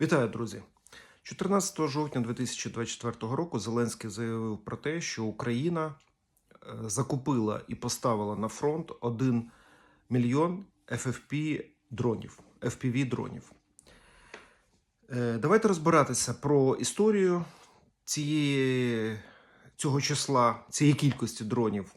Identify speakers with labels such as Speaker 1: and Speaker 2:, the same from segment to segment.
Speaker 1: Вітаю, друзі! 14 жовтня 2024 року Зеленський заявив про те, що Україна е, закупила і поставила на фронт 1 мільйон FFP дронів, FPV дронів. Е, Давайте розбиратися про історію цієї, цього числа, цієї кількості дронів,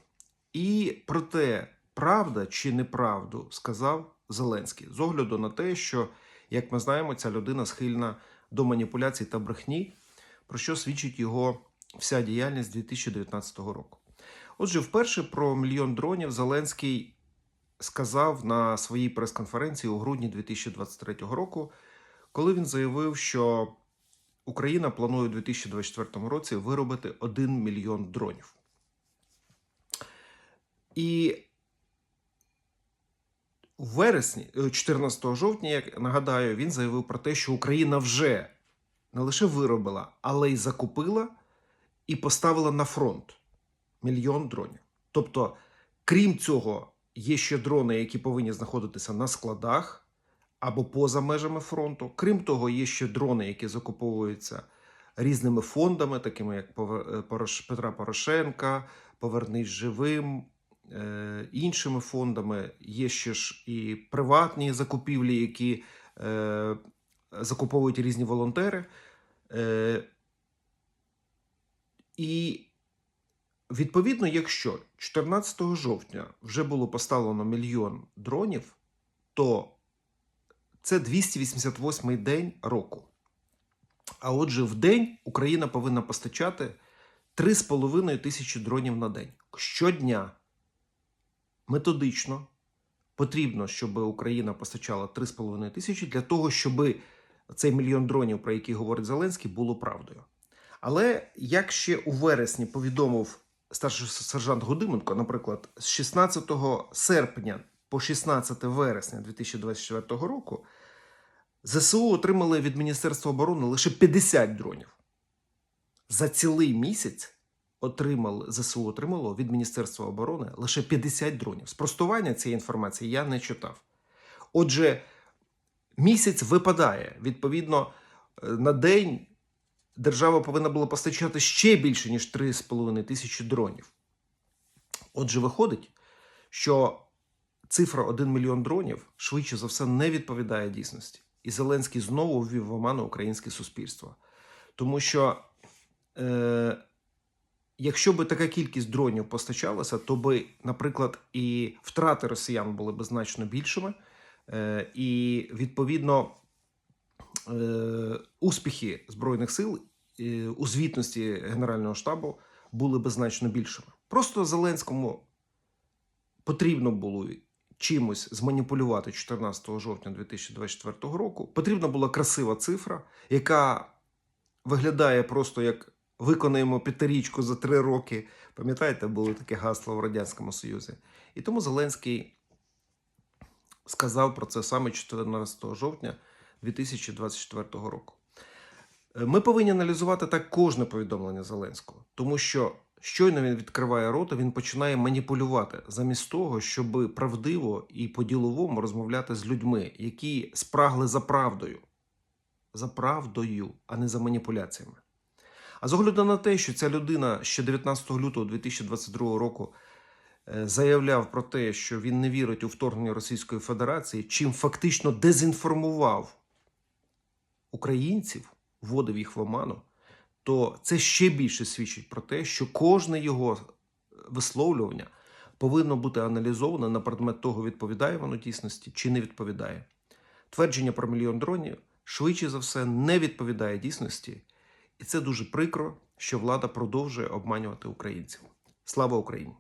Speaker 1: і про те, правда чи неправду сказав Зеленський, з огляду на те, що, як ми знаємо, ця людина схильна до маніпуляцій та брехні, про що свідчить його вся діяльність 2019 року. Отже, вперше про мільйон дронів Зеленський сказав на своїй прес-конференції у грудні 2023 року, коли він заявив, що Україна планує у 2024 році виробити 1 мільйон дронів. І вересні, е, 14 жовтня, як нагадаю, він заявив про те, що Україна вже не лише виробила, але й закупила і поставила на фронт мільйон дронів. Тобто, крім цього, є ще дрони, які повинні знаходитися на складах або поза межами фронту. Крім того, є ще дрони, які закуповуються різними фондами, такими як е, Петра Порошенка, Повернись живим, е, іншими фондами. Є ще ж і приватні закупівлі, які е, закуповують різні волонтери. Е, і відповідно, якщо 14 жовтня вже було поставлено мільйон дронів, то це 288-й день року. А отже, в день Україна повинна постачати 3,5 тисячі дронів на день. Щодня методично потрібно, щоб Україна постачала 3,5 тисячі для того, щоб цей мільйон дронів, про який говорить Зеленський, було правдою. Але як ще у вересні повідомив старший сержант Гудименко, наприклад, з 16 серпня по 16 вересня 2024 року, ЗСУ отримали від Міністерства оборони лише 50 дронів. За цілий місяць отримали, ЗСУ отримало від Міністерства оборони лише 50 дронів. Спростування цієї інформації я не читав. Отже, місяць випадає. Відповідно, е, на день держава повинна була постачати ще більше, ніж 3,5 тисячі дронів. Отже, виходить, що цифра 1 мільйон дронів швидше за все не відповідає дійсності. І Зеленський знову ввів в оману українське суспільство. Тому що, е, якщо би така кількість дронів постачалася, то би, наприклад, і втрати росіян були б значно більшими. Е, і відповідно е, успіхи Збройних сил е, у звітності Генерального штабу були б значно більшими. Просто Зеленському потрібно було чимось зманіпулювати 14 жовтня 2024 року. Потрібна була красива цифра, яка виглядає просто як виконаємо п'ятирічку за три роки. Пам'ятаєте, було таке гасло в Радянському Союзі. І тому Зеленський сказав про це саме 14 жовтня 2024 року. Е, Ми повинні аналізувати так кожне повідомлення Зеленського, тому що щойно він відкриває рота, він починає маніпулювати замість того, щоб правдиво і по-діловому розмовляти з людьми, які спрагли за правдою, за правдою, а не за маніпуляціями. А з огляду на те, що ця людина ще 19 лютого 2022 року е, заявляв про те, що він не вірить у вторгнення Російської Федерації, чим фактично дезінформував українців, вводив їх в оману, то це ще більше свідчить про те, що кожне його висловлювання повинно бути аналізовано на предмет того, відповідає воно дійсності чи не відповідає. Твердження про мільйон дронів швидше за все не відповідає дійсності, і це дуже прикро, що влада продовжує обманювати українців. Слава Україні!